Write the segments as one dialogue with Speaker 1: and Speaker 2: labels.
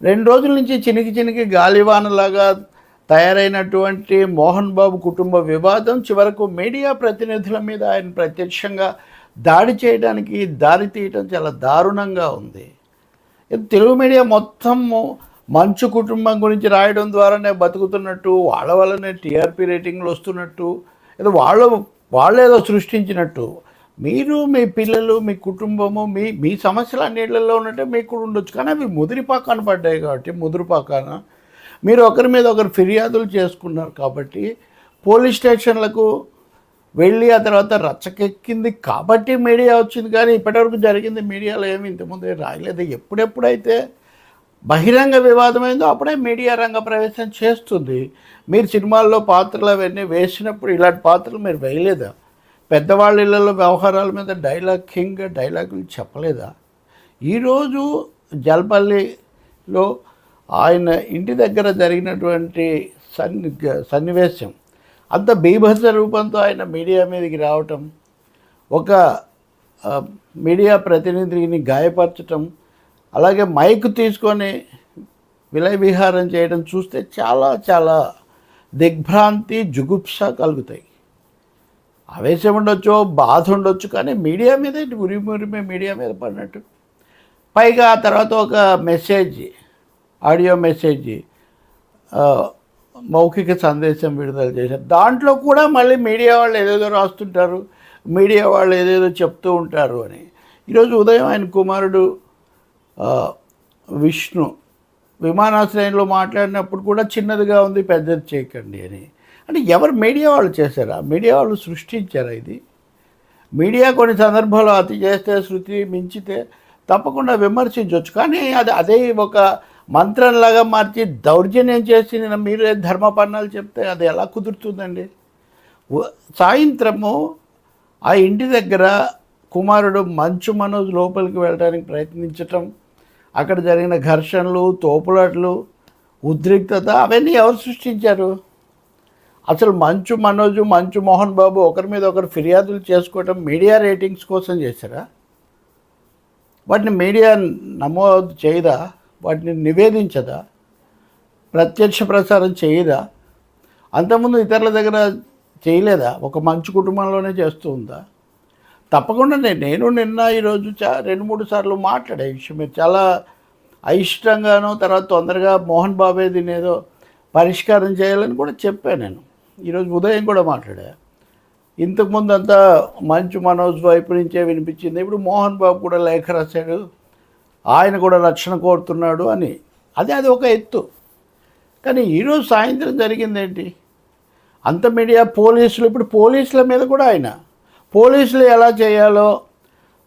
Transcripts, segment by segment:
Speaker 1: రెండు రోజుల నుంచి చినికి చినికి గాలివానలాగా తయారైనటువంటి మోహన్ బాబు కుటుంబ వివాదం చివరకు మీడియా ప్రతినిధుల మీద ఆయన ప్రత్యక్షంగా దాడి చేయడానికి దారి తీయటం చాలా దారుణంగా ఉంది. ఇది తెలుగు మీడియా మొత్తం మంచు కుటుంబం గురించి రాయడం ద్వారానే బతుకుతున్నట్టు వాళ్ళ వల్లనే టీఆర్పీ రేటింగ్లు వస్తున్నట్టు ఏదో వాళ్ళు వాళ్ళేదో సృష్టించినట్టు మీరు మీ పిల్లలు మీ కుటుంబము మీ మీ సమస్యలు అన్నిళ్ళల్లో ఉన్నట్టే మీకు కూడా ఉండొచ్చు. కానీ అవి ముదిరిపాకాన పడ్డాయి కాబట్టి ముదిరిపాకాన మీరు ఒకరి మీద ఒకరు ఫిర్యాదులు చేసుకున్నారు కాబట్టి పోలీస్ స్టేషన్లకు వెళ్ళి ఆ తర్వాత రచ్చకెక్కింది కాబట్టి మీడియా వచ్చింది. కానీ ఇప్పటివరకు జరిగింది మీడియాలో ఏమి ఇంతకుముందు రాయలేదు. ఎప్పుడెప్పుడైతే బహిరంగ వివాదమైందో అప్పుడే మీడియా రంగ ప్రవేశం చేస్తుంది. మీరు సినిమాల్లో పాత్రలు అవన్నీ వేసినప్పుడు ఇలాంటి పాత్రలు మీరు వేయలేదా? పెద్దవాళ్ళ ఇళ్ళలో వ్యవహారాల మీద డైలాగ్ కింగ్ డైలాగులు చెప్పలేదా? ఈరోజు జల్పల్లిలో ఆయన ఇంటి దగ్గర జరిగినటువంటి సన్ని సన్నివేశం అంత బీభత్స రూపంతో ఆయన మీడియా మీదకి రావటం ఒక మీడియా ప్రతినిధిని గాయపరచటం అలాగే మైక్ తీసుకొని విలయ విహారం చేయడం చూస్తే చాలా చాలా దిగ్భ్రాంతి జుగుప్స కలుగుతాయి. ఆవేశం ఉండొచ్చు బాధ ఉండొచ్చు కానీ మీడియా మీద ఉరి ఉరిమి మీడియా మీద పడినట్టు. పైగా ఆ తర్వాత ఒక మెసేజ్ ఆడియో మెసేజ్ మౌఖిక సందేశం విడుదల చేశారు. దాంట్లో కూడా మళ్ళీ మీడియా వాళ్ళు ఏదేదో రాస్తుంటారు మీడియా వాళ్ళు ఏదేదో చెప్తూ ఉంటారు అని. ఈరోజు ఉదయం ఆయన కుమారుడు విష్ణు విమానాశ్రయంలో మాట్లాడినప్పుడు కూడా చిన్నదిగా ఉంది పెద్దది చేయకండి అని. అంటే ఎవరు మీడియా వాళ్ళు చేశారా? మీడియా వాళ్ళు సృష్టించారా ఇది? మీడియా కొన్ని సందర్భాల్లో అతి చేస్తే శృతి మించితే తప్పకుండా విమర్శించవచ్చు. కానీ అది అదే ఒక మంత్రంలాగా మార్చి దౌర్జన్యం చేసి నేను మీరే ధర్మపన్నాలు చెప్తే అది ఎలా కుదురుతుందండి? సాయంత్రము ఆ ఇంటి దగ్గర కుమారుడు మంచు మనోజ్ లోపలికి వెళ్ళడానికి ప్రయత్నించటం అక్కడ జరిగిన ఘర్షణలు తోపులాట్లు ఉద్రిక్తత అవన్నీ ఎవరు సృష్టించారు? అసలు మంచు మనోజు మంచు మోహన్ బాబు ఒకరి మీద ఒకరు ఫిర్యాదులు చేసుకోవటం మీడియా రేటింగ్స్ కోసం చేశారా? వాటిని మీడియా నమోదు చేయదా? వాటిని నివేదించదా? ప్రత్యక్ష ప్రసారం చేయదా? అంతకుముందు ఇతరుల దగ్గర చేయలేదా? ఒక మంచు కుటుంబంలోనే చేస్తూ ఉందా? తప్పకుండా నేను నిన్న ఈరోజు చా రెండు మూడు సార్లు మాట్లాడే విషయం. మీరు చాలా అయిష్టంగానో తర్వాత తొందరగా మోహన్ బాబే దీన్ని పరిష్కారం చేయాలని కూడా చెప్పాను నేను. ఈరోజు ఉదయం కూడా మాట్లాడా. ఇంతకుముందు అంతా మంచు మనోజ్ వైపు నుంచే వినిపించింది. ఇప్పుడు మోహన్ బాబు కూడా లేఖ రాశాడు. ఆయన కూడా రక్షణ కోరుతున్నాడు అని. అది అది ఒక ఎత్తు. కానీ ఈరోజు సాయంత్రం జరిగిందేంటి? అంత మీడియా పోలీసులు ఇప్పుడు పోలీసుల మీద కూడా ఆయన. పోలీసులు ఎలా చేయాలో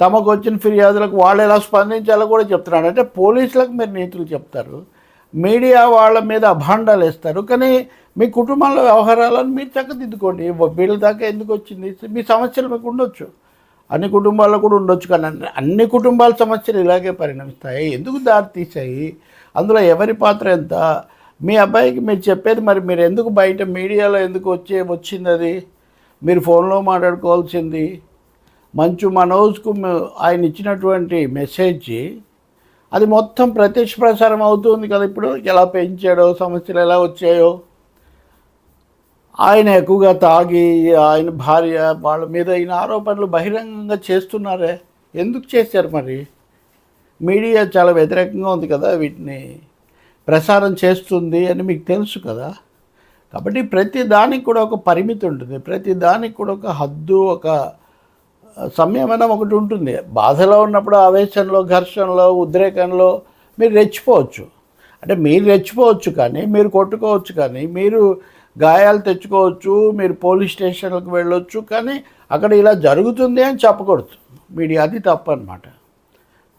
Speaker 1: తమకు వచ్చిన ఫిర్యాదులకు వాళ్ళు ఎలా స్పందించాలో కూడా చెప్తున్నాడు. అంటే పోలీసులకు మీరు నీతులు చెప్తారు. మీడియా వాళ్ళ మీద అభాండాలు వేస్తారు. కానీ మీ కుటుంబంలో వ్యవహారాలను మీరు చక్కదిద్దుకోండి. వీళ్ళ దాకా ఎందుకు వచ్చింది? మీ సమస్యలు మీకు ఉండొచ్చు. అన్ని కుటుంబాల్లో కూడా ఉండొచ్చు కానీ అన్ని- కుటుంబాల సమస్యలు ఇలాగే పరిణమిస్తాయి. ఎందుకు దారి తీసాయి అందులో ఎవరి పాత్ర ఎంత? మీ అబ్బాయికి మీరు చెప్పేది మరి మీరు ఎందుకు బయట మీడియాలో ఎందుకు వచ్చే వచ్చింది అది? మీరు ఫోన్లో మాట్లాడుకోవాల్సింది. మంచు మనోజ్కు ఆయన ఇచ్చినటువంటి మెసేజ్ అది మొత్తం ప్రత్యక్ష ప్రసారం అవుతుంది కదా. ఇప్పుడు ఎలా పెంచాడో సమస్యలు ఎలా వచ్చాయో? ఆయన ఎక్కువగా తాగి ఆయన భార్య వాళ్ళ మీద ఈయన ఆరోపణలు బహిరంగంగా చేస్తున్నారే? ఎందుకు చేశారు మరి? మీడియా చాలా వ్యతిరేకంగా ఉంది కదా వీటిని ప్రసారం చేస్తుంది అని మీకు తెలుసు కదా. కాబట్టి ప్రతి దానికి కూడా ఒక పరిమితి ఉంటుంది. ప్రతి దానికి కూడా ఒక హద్దు ఒక సంయమనం ఒకటి ఉంటుంది. బాధలో ఉన్నప్పుడు ఆవేశంలో ఘర్షణలో ఉద్రేకంలో మీరు రెచ్చిపోవచ్చు. అంటే మీరు రెచ్చిపోవచ్చు కానీ మీరు కొట్టుకోవచ్చు కానీ మీరు గాయాలు తెచ్చుకోవచ్చు మీరు పోలీస్ స్టేషన్లకు వెళ్ళొచ్చు కానీ అక్కడ ఇలా జరుగుతుంది అని చెప్పకూడదు. మీడియా అది తప్పనమాట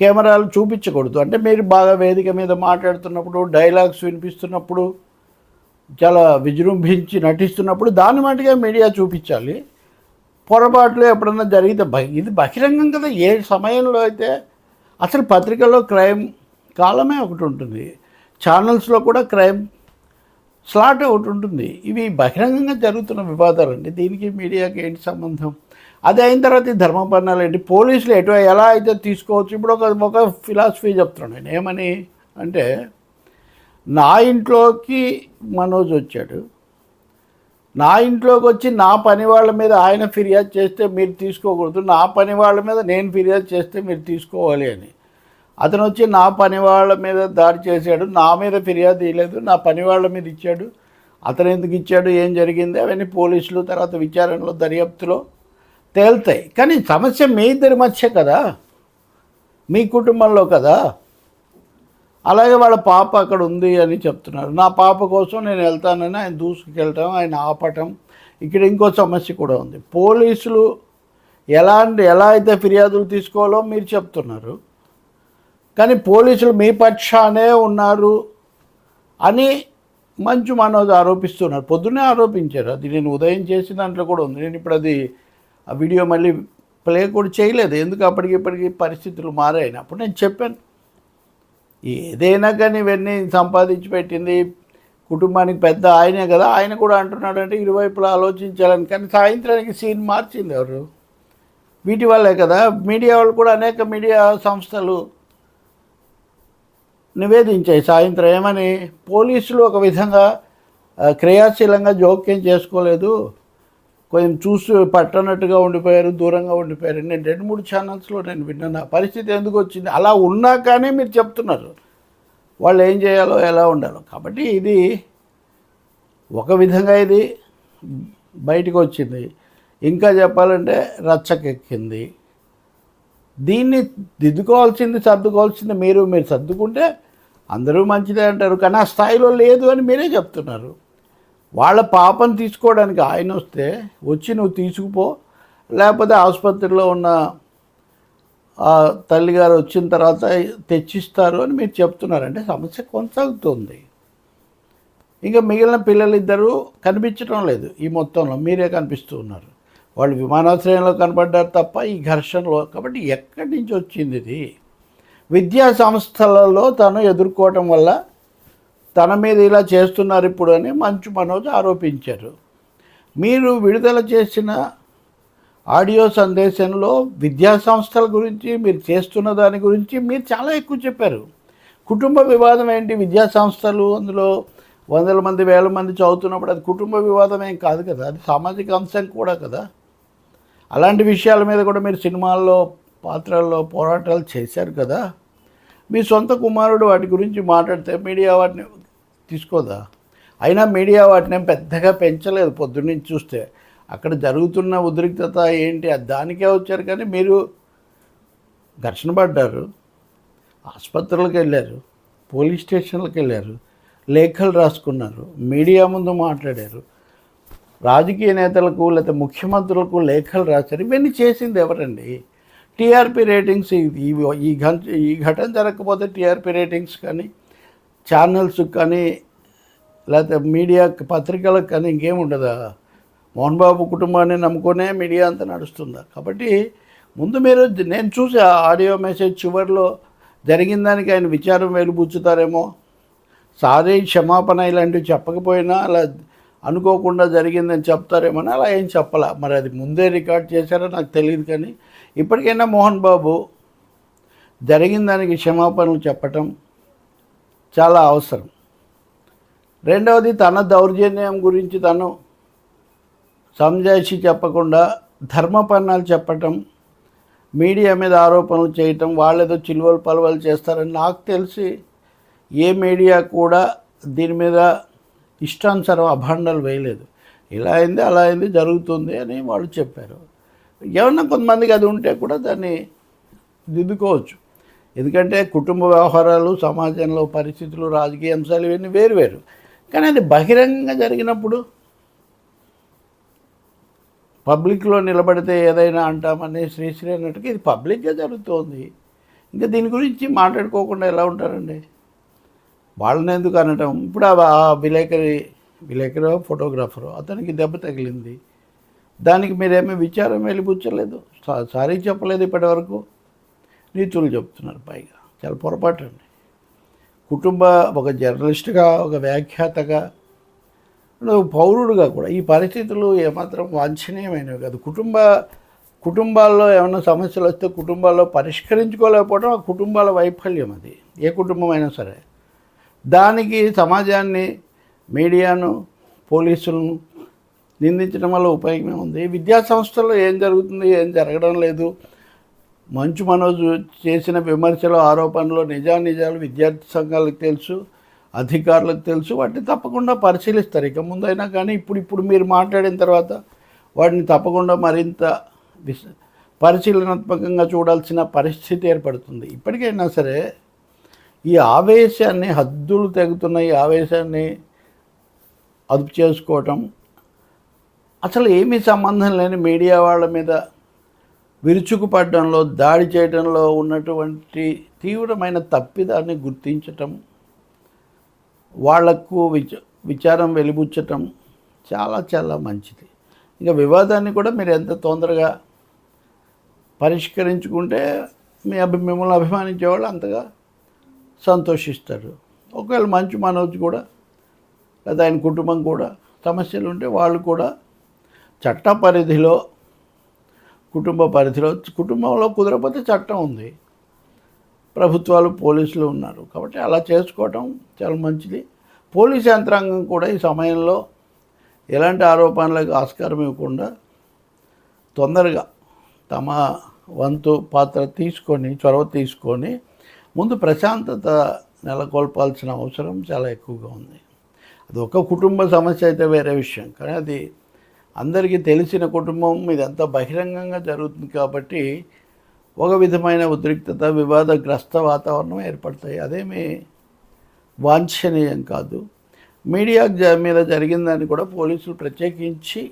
Speaker 1: కెమెరాలు చూపించకూడదు. అంటే మీరు బాగా వేదిక మీద మాట్లాడుతున్నప్పుడు డైలాగ్స్ వినిపిస్తున్నప్పుడు చాలా విజృంభించి నటిస్తున్నప్పుడు దాని మటుగా మీడియా చూపించాలి. పొరపాట్లు ఎప్పుడన్నా జరిగితే బహి ఇది బహిరంగం కదా. ఏ సమయంలో అయితే అసలు పత్రికల్లో క్రైమ్ కాలమే ఒకటి ఉంటుంది. ఛానల్స్లో కూడా క్రైమ్ స్లాట్ ఒకటి ఉంటుంది. ఇవి బహిరంగంగా జరుగుతున్న వివాదాలండి దీనికి మీడియాకి ఏంటి సంబంధం? అది అయిన తర్వాత ఈ ధర్మపర్ణాలు ఏంటి? పోలీసులు ఎటు ఎలా అయితే తీసుకోవచ్చు? ఇప్పుడు ఒక ఒక ఫిలాసఫీ చెప్తున్నాను నేను. ఏమని అంటే నా ఇంట్లోకి మనోజ్ వచ్చాడు. నా ఇంట్లోకి వచ్చి నా పని వాళ్ళ మీద ఆయన ఫిర్యాదు చేస్తే మీరు తీసుకోకూడదు. నా పని వాళ్ళ మీద నేను ఫిర్యాదు చేస్తే మీరు తీసుకోవాలి అని. అతను వచ్చి నా పని వాళ్ళ మీద దాడి చేశాడు నా మీద ఫిర్యాదు ఇవ్వలేదు నా పని వాళ్ళ మీద ఇచ్చాడు. అతను ఎందుకు ఇచ్చాడు ఏం జరిగింది అవన్నీ పోలీసులు తర్వాత విచారణలో దర్యాప్తులో తేలుతాయి. కానీ సమస్య మీ ఇద్దరి మధ్య కదా మీ కుటుంబంలో కదా. అలాగే వాళ్ళ పాప అక్కడ ఉంది అని చెప్తున్నారు. నా పాప కోసం నేను వెళ్తానని ఆయన దూసుకెళ్ళటం ఆయన ఆపటం ఇక్కడ ఇంకో సమస్య కూడా ఉంది. పోలీసులు ఎలాంటి ఎలా అయితే ఫిర్యాదులు తీసుకోవాలో మీరు చెప్తున్నారు. కానీ పోలీసులు మీ పక్షానే ఉన్నారు అని మంచు మనోజ్ ఆరోపిస్తున్నారు. పొద్దున్నే ఆరోపించారు. అది నేను ఉదయం చేసిన దాంట్లో కూడా ఉంది. నేను ఇప్పుడు అది ఆ వీడియో మళ్ళీ ప్లే కూడా చేయలేదు. ఎందుకు అప్పటికి ఇప్పటికి పరిస్థితులు మారాయని. అప్పుడు నేను చెప్పాను. ఏదైనా కానీ ఇవన్నీ సంపాదించి పెట్టింది కుటుంబానికి పెద్ద ఆయనే కదా. ఆయన కూడా అంటున్నాడు అంటే ఇరువైపులా ఆలోచించాలని. కానీ సాయంత్రానికి సీన్ మార్చింది ఎవరు? వీటి వల్లే కదా. మీడియా వాళ్ళు కూడా అనేక మీడియా సంస్థలు నివేదించాయి. సాయంత్రం ఏమని? పోలీసులు ఒక విధంగా క్రియాశీలంగా జోక్యం చేసుకోలేదు. కొంచెం చూసి పట్టనట్టుగా ఉండిపోయారు దూరంగా ఉండిపోయారు. నేను రెండు మూడు ఛానల్స్లో నేను విన్నాను. ఆ పరిస్థితి ఎందుకు వచ్చింది? అలా ఉన్నా కానీ మీరు చెప్తున్నారు. వాళ్ళు ఏం చేయాలో ఎలా ఉండాలో. కాబట్టి ఇది ఒక విధంగా ఇది బయటకు వచ్చింది. ఇంకా చెప్పాలంటే రచ్చకెక్కింది. దీన్ని దిద్దుకోవాల్సింది సర్దుకోవాల్సింది మీరు మీరు సర్దుకుంటే అందరూ మంచిదే అంటారు. కానీ ఆ స్థాయిలో లేదు అని మీరే చెప్తున్నారు. వాళ్ళ పాపం తీసుకోవడానికి ఆయన వస్తే వచ్చి నువ్వు తీసుకుపో. లేకపోతే ఆసుపత్రిలో ఉన్న తల్లిగారు వచ్చిన తర్వాత తెచ్చిస్తారు అని మీరు చెప్తున్నారంటే సమస్య కొనసాగుతుంది. ఇంకా మిగిలిన పిల్లలిద్దరూ కనిపించడం లేదు ఈ మొత్తంలో. మీరే కనిపిస్తూ ఉన్నారు. వాళ్ళు విమానాశ్రయంలో కనపడ్డారు తప్ప ఈ ఘర్షణలో కాబట్టి ఎక్కడి నుంచి వచ్చింది ఇది? విద్యా సంస్థలలో తను ఎదుర్కోవటం వల్ల తన మీద ఇలా చేస్తున్నారు ఇప్పుడు అని మంచు మనోజ్ ఆరోపించారు. మీరు విడుదల చేసిన ఆడియో సందేశంలో విద్యా సంస్థల గురించి మీరు చేస్తున్న దాని గురించి మీరు చాలా ఎక్కువ చెప్పారు. కుటుంబ వివాదం ఏంటి? విద్యా సంస్థలు అందులో వందల మంది వేల మంది చదువుతున్నప్పుడు అది కుటుంబ వివాదం ఏం కాదు కదా? అది సామాజిక అంశం కూడా కదా? అలాంటి విషయాల మీద కూడా మీరు సినిమాల్లో పాత్రల్లో పోరాటాలు చేశారు కదా. మీ సొంత కుమారుడు వాటి గురించి మాట్లాడితే మీడియా వాటిని తీసుకోదా? అయినా మీడియా వాటిని పెద్దగా పెంచలేదు పొద్దున్నీ చూస్తే. అక్కడ జరుగుతున్న ఉద్రిక్తత ఏంటి? అది దానికే వచ్చారు కానీ మీరు ఘర్షణ పడ్డారు. ఆసుపత్రులకు వెళ్ళారు పోలీస్ స్టేషన్లకు వెళ్ళారు లేఖలు రాసుకున్నారు మీడియా ముందు మాట్లాడారు. రాజకీయ నేతలకు లేకపోతే ముఖ్యమంత్రులకు లేఖలు రాశారు. ఇవన్నీ చేసింది ఎవరండి? టీఆర్పీ రేటింగ్స్ ఈ ఈ ఈ ఘటన జరగకపోతే టీఆర్పీ రేటింగ్స్ కానీ ఛానల్స్ కానీ లేకపోతే మీడియా పత్రికలకు కానీ ఇంకేం ఉండదా? మోహన్ బాబు కుటుంబాన్ని నమ్ముకునే మీడియా అంతా నడుస్తుందా? కాబట్టి ముందు మీరు నేను చూసి ఆడియో మెసేజ్ చివరిలో జరిగిన దానికి ఆయన విచారం వెలుబుచ్చుతారేమో సారీ క్షమాపణ ఇలాంటివి చెప్పకపోయినా అలా అనుకోకుండా జరిగిందని చెప్తారేమో అని అలా ఏం చెప్పాల. మరి అది ముందే రికార్డ్ చేశారో నాకు తెలియదు కానీ ఇప్పటికైనా మోహన్ బాబు జరిగిన దానికి క్షమాపణలు చెప్పటం చాలా అవసరం. రెండవది తన దౌర్జన్యం గురించి తను సంజాయిషి చెప్పకుండా ధర్మపన్నాలు చెప్పటం మీడియా మీద ఆరోపణలు చేయటం వాళ్ళేదో చిలువలు పలువలు చేస్తారని నాకు తెలిసి ఏ మీడియా కూడా దీని మీద ఇష్టానుసారం అభాండాలు వేయలేదు. ఇలా అయింది అలా అయింది జరుగుతుంది అని వాళ్ళు చెప్పారు. ఏమన్నా కొంతమందికి అది ఉంటే కూడా దాన్ని దిద్దుకోవచ్చు. ఎందుకంటే కుటుంబ వ్యవహారాలు సమాజంలో పరిస్థితులు రాజకీయ అంశాలు ఇవన్నీ వేరు వేరు. కానీ అది బహిరంగంగా జరిగినప్పుడు పబ్లిక్లో నిలబడితే ఏదైనా అంటామని శ్రీశ్రీ అన్నట్టుగా ఇది పబ్లిక్గా జరుగుతోంది. ఇంకా దీని గురించి మాట్లాడుకోకుండా ఎలా ఉంటారండి? వాళ్ళని ఎందుకు అనటం? ఇప్పుడు ఆ విలేకరి విలేకరు ఫోటోగ్రాఫరు అతనికి దెబ్బ తగిలింది. దానికి మీరేమీ విచారం వెళ్ళిపుచ్చలేదు సారీ చెప్పలేదు ఇప్పటి వరకు నీతులు చెప్తున్నారు పైగా. చాలా పొరపాటు అండి. కుటుంబ ఒక జర్నలిస్ట్గా ఒక వ్యాఖ్యాతగా నువ్వు పౌరుడుగా కూడా ఈ పరిస్థితులు ఏమాత్రం వాంఛనీయమైనవి కాదు. కుటుంబ కుటుంబాల్లో ఏమైనా సమస్యలు వస్తే కుటుంబాల్లో పరిష్కరించుకోలేకపోవడం ఆ కుటుంబాల వైఫల్యం అది. ఏ కుటుంబం అయినా సరే. దానికి సమాజాన్ని మీడియాను పోలీసులను నిందించడం వల్ల ఉపయోగమే ఉంది. విద్యా సంస్థల్లో ఏం జరుగుతుంది ఏం జరగడం లేదు. మంచు మనోజ్ చేసిన విమర్శలు ఆరోపణలు నిజానిజాలు విద్యార్థి సంఘాలకు తెలుసు అధికారులకు తెలుసు. వాటిని తప్పకుండా పరిశీలిస్తారు. ఇక ముందైనా కానీ ఇప్పుడు ఇప్పుడు మీరు మాట్లాడిన తర్వాత వాటిని తప్పకుండా మరింత విశ పరిశీలనాత్మకంగా చూడాల్సిన పరిస్థితి ఏర్పడుతుంది. ఇప్పటికైనా సరే ఈ ఆవేశాన్ని హద్దులు తెగుతున్న ఈ ఆవేశాన్ని అదుపు చేసుకోవటం అసలు ఏమీ సంబంధం లేని మీడియా వాళ్ళ మీద విరుచుకుపడడంలో దాడి చేయడంలో ఉన్నటువంటి తీవ్రమైన తప్పిదాన్ని గుర్తించటం వాళ్ళకు విచ విచారం వెలిబుచ్చటం చాలా చాలా మంచిది. ఇంకా వివాదాన్ని కూడా మీరు ఎంత తొందరగా పరిష్కరించుకుంటే మీ అభి మిమ్మల్ని అభిమానించేవాళ్ళు అంతగా సంతోషిస్తారు. ఒకవేళ మంచు మనోజ్ కూడా లేదా ఆయన కుటుంబం కూడా సమస్యలు ఉంటే వాళ్ళు కూడా చట్ట పరిధిలో కుటుంబ పరిధిలో కుటుంబంలో కుదరకపోతే చట్టం ఉంది. ప్రభుత్వాలు పోలీసులు ఉన్నారు. కాబట్టి అలా చేసుకోవటం చాలా మంచిది. పోలీస్ యంత్రాంగం కూడా ఈ సమయంలో ఎలాంటి ఆరోపణలకు ఆస్కారం ఇవ్వకుండా తొందరగా తమ వంతు పాత్ర తీసుకొని చొరవ తీసుకొని ముందు ప్రశాంతత నెలకొల్పాల్సిన అవసరం చాలా ఎక్కువగా ఉంది. అది ఒక కుటుంబ సమస్య అయితే వేరే విషయం. కానీ అది అందరికీ తెలిసిన కుటుంబం ఇదంతా బహిరంగంగా జరుగుతుంది కాబట్టి ఒక విధమైన ఉద్రిక్తత వివాదగ్రస్త వాతావరణం ఏర్పడతాయి. అదేమీ వాంఛనీయం కాదు. మీడియా మీద జరిగిందని కూడా పోలీసులు ప్రత్యేకించి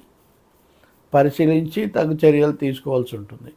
Speaker 1: పరిశీలించి తగు చర్యలు తీసుకోవాల్సి ఉంటుంది.